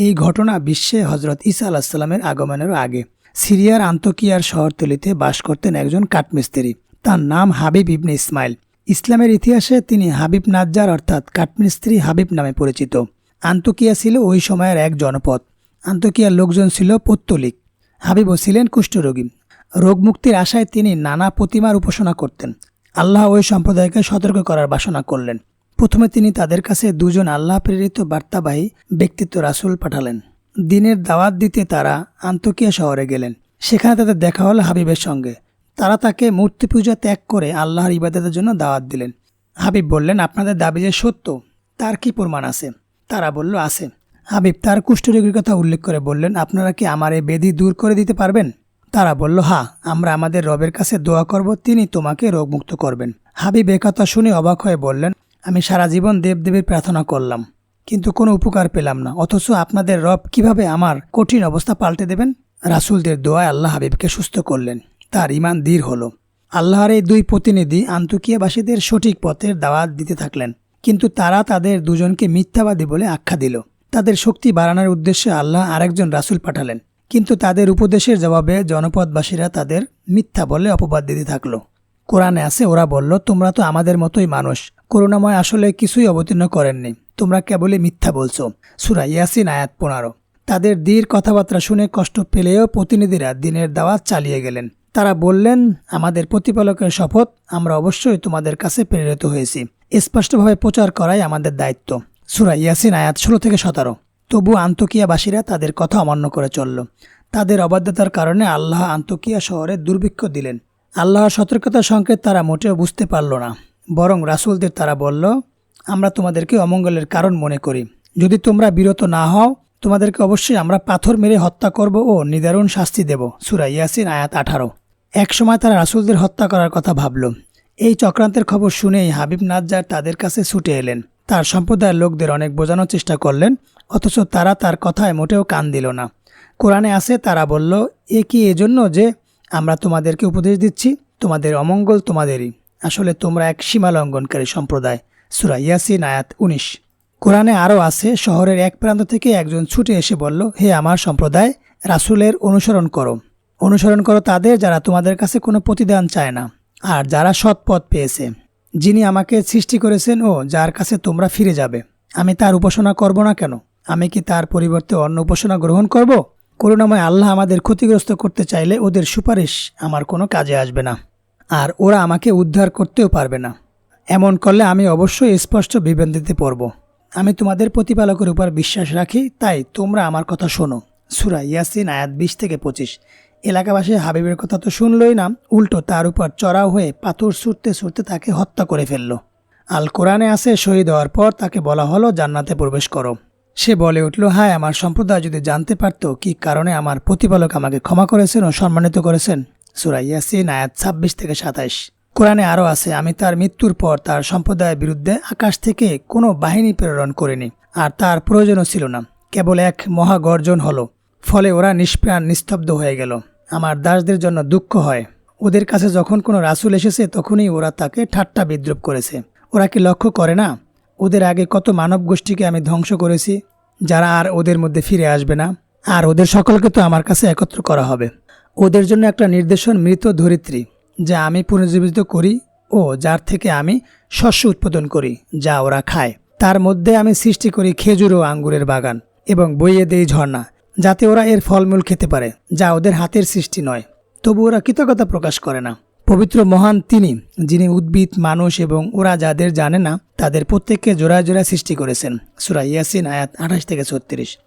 এই ঘটনা বিশ্বে হজরত ইসা আলাহিসাল্লামের আগমনেরও আগে। সিরিয়ার আন্তকিয়ার শহরতলিতে বাস করতেন একজন কাঠমিস্ত্রি। তার নাম হাবিব ইবনে ইসমাইল। ইসলামের ইতিহাসে তিনি হাবিব নাজ্জার অর্থাৎ কাঠমিস্ত্রি হাবিব নামে পরিচিত। আন্তকিয়া ছিল ওই সময়ের এক জনপদ। আন্তকিয়ার লোকজন ছিল পত্তলিক। হাবিবও ছিলেন কুষ্ঠরোগী। রোগমুক্তির আশায় তিনি নানা প্রতিমার উপাসনা করতেন। আল্লাহ ওই সম্প্রদায়কে সতর্ক করার বাসনা করলেন। প্রথমে তিনি তাদের কাছে দুজন আল্লাহ প্রেরিত বার্তাবাহী ব্যক্তিত্ব রাসূল পাঠালেন। দিনের দাওয়াত দিতে তারা আন্তকিয়া শহরে গেলেন। সেখানে তাদের দেখা হলো হাবিবের সঙ্গে। তারা তাকে মূর্তি পূজা ত্যাগ করে আল্লাহর ইবাদতের জন্য দাওয়াত দিলেন। হাবিব বললেন, আপনাদের দাবি যে সত্য, তার কি প্রমাণ আছে? তারা বলল, আছে। হাবিব তার কুষ্ঠরোগীর কথা উল্লেখ করে বললেন, আপনারা কি আমার এই বেদি দূর করে দিতে পারবেন? তারা বলল, হা, আমরা আমাদের রবের কাছে দোয়া করব, তিনি তোমাকে রোগমুক্ত করবেন। হাবিব এ কথা শুনে অবাক হয়ে বললেন আমি সারা জীবন দেবদেবীর প্রার্থনা করলাম, কিন্তু কোনো উপকার পেলাম না। অথচ আপনাদের রব কীভাবে আমার কঠিন অবস্থা পাল্টে দেবেন? রাসূলদের দোয়ায় আল্লাহ হাবিবকে সুস্থ করলেন। তার ইমান দৃঢ় হলো। আল্লাহর এই দুই প্রতিনিধি আন্তকিয়াবাসীদের সঠিক পথের দাওয়াত দিতে থাকলেন, কিন্তু তারা তাদের দুজনকে মিথ্যাবাদী বলে আখ্যা দিল। তাদের শক্তি বাড়ানোর উদ্দেশ্যে আল্লাহ আরেকজন রাসূল পাঠালেন, কিন্তু তাদের উপদেশের জবাবে জনপদবাসীরা তাদের মিথ্যা বলে অপবাদ দিতে থাকল। কোরআনে আছে, ওরা বলল, তোমরা তো আমাদের মতোই মানুষ করুণাময় আসলে কিছুই অবতীর্ণ করেননি। তোমরা কেবলই মিথ্যা বলছো। সুরা ইয়াসিন, আয়াত পনেরো। তাদের দীর কথাবার্তা শুনে কষ্ট পেলেও প্রতিনিধিরা দিনের দাওয়াত চালিয়ে গেলেন। তারা বললেন, আমাদের প্রতিপালকের শপথ, আমরা অবশ্যই তোমাদের কাছে প্রেরিত হয়েছি। স্পষ্টভাবে প্রচার করাই আমাদের দায়িত্ব। সুরা ইয়াসিন, আয়াত ষোলো থেকে সতেরো। তবু আন্তকিয়াবাসীরা তাদের কথা অমান্য করে চলল। তাদের অবাধ্যতার কারণে আল্লাহ আন্তকিয়া শহরে দুর্ভিক্ষ দিলেন। আল্লাহর সতর্কতার সংকেত তারা মোটেও বুঝতে পারল না। বরং রাসূলদের তারা বলল, আমরা তোমাদেরকে অমঙ্গলের কারণ মনে করি। যদি তোমরা বিরত না হও, তোমাদেরকে অবশ্যই আমরা পাথর মেরে হত্যা করব ও নিদারুণ শাস্তি দেব। সুরা ইয়াসিন, আয়াত আঠারো। এক সময় তারা রাসূলদের হত্যা করার কথা ভাবল। এই চক্রান্তের খবর শুনেই হাবিব নাজ্জার তাদের কাছে ছুটে এলেন। তার সম্প্রদায়ের লোকদের অনেক বোঝানোর চেষ্টা করলেন, অথচ তারা তার কথায় মোটেও কান দিল না। কোরআনে আছে, তারা বলল, এ কি এজন্য যে আমরা তোমাদেরকে উপদেশ দিচ্ছি? তোমাদের অমঙ্গল তোমাদেরই। আসলে তোমরা এক সীমা লঙ্ঘনকারী সম্প্রদায়। সুরা ইয়াসিন, আয়াত উনিশ। কোরআনে আরও আছে, শহরের এক প্রান্ত থেকে একজন ছুটে এসে বলল, হে আমার সম্প্রদায়, রাসুলের অনুসরণ করো। অনুসরণ করো তাদের যারা তোমাদের কাছে কোনো প্রতিদান চায় না, আর যারা সৎ পথ পেয়েছে। যিনি আমাকে সৃষ্টি করেছেন ও যার কাছে তোমরা ফিরে যাবে। আমি তার উপাসনা করব না কেন? আমি কি তার পরিবর্তে অন্য উপাসনা গ্রহণ করব? করুণাময় আল্লাহ আমাদের ক্ষতিগ্রস্ত করতে চাইলে ওদের সুপারিশ আমার কোনো কাজে আসবে না। আর ওরা আমাকে উদ্ধার করতেও পারবে না। এমন করলে আমি অবশ্যই স্পষ্ট বিভ্রান্তিতে পড়ব। আমি তোমাদের প্রতিপালকের উপর বিশ্বাস রাখি, তাই তোমরা আমার কথা শোনো। সুরা ইয়াসিন, আয়াত বিশ থেকে পঁচিশ। এলাকাবাসী হাবিবের কথা তো শুনলই না, উল্টো তার উপর চড়াও হয়ে পাথর ছুটতে ছুটতে তাকে হত্যা করে ফেলল। আল কোরআনে আছে, শহীদ হওয়ার পর তাকে বলা হলো, জান্নাতে প্রবেশ করো। সে বলে উঠল, হায়, আমার সম্প্রদায় যদি জানতে পারত কি কারণে আমার প্রতিপালক আমাকে ক্ষমা করেছেন ও সম্মানিত করেছেন। সুরা ইয়াসিন, আয়াত ছাব্বিশ থেকে সাতাইশ। কোরআনে আরও আছে, আমি তার মৃত্যুর পর তার সম্প্রদায়ের বিরুদ্ধে আকাশ থেকে কোনো বাহিনী প্রেরণ করিনি, আর তার প্রয়োজনও ছিল না, কেবল এক মহাগর্জন হলো। ফলে ওরা নিষ্প্রাণ, নিস্তব্ধ হয়ে গেল। আমার দাসদের জন্য দুঃখ হয়। ওদের কাছে যখন কোনো রাসূল এসেছে, তখনই ওরা তাকে ঠাট্টা বিদ্রুপ করেছে। ওরা কি লক্ষ্য করে না? ওদের আগে কত মানব গোষ্ঠীকে আমি ধ্বংস করেছি, যারা আর ওদের মধ্যে ফিরে আসবে না? আর ওদের সকলকে তো আমার কাছে একত্র করা হবে। ওদের জন্য একটা নির্দেশন মৃত ধরিত্রী, যা আমি পুনর্জীবিত করি ও যার থেকে আমি শস্য উৎপাদন করি, যা ওরা খায়। তার মধ্যে আমি সৃষ্টি করি খেজুর ও আঙ্গুরের বাগান এবং বইয়ে দেই ঝর্ণা, যাতে ওরা এর ফলমূল খেতে পারে, যা ওদের হাতের সৃষ্টি নয়। তবু ওরা কৃতজ্ঞতা প্রকাশ করে না। পবিত্র মহান তিনি, যিনি উদ্ভিদ, মানুষ এবং ওরা যাদের জানে না, তাদের প্রত্যেককে জোড়ায় জোড়ায় সৃষ্টি করেছেন। সুরা ইয়াসিন, আয়াত আঠাশ থেকে ছত্রিশ।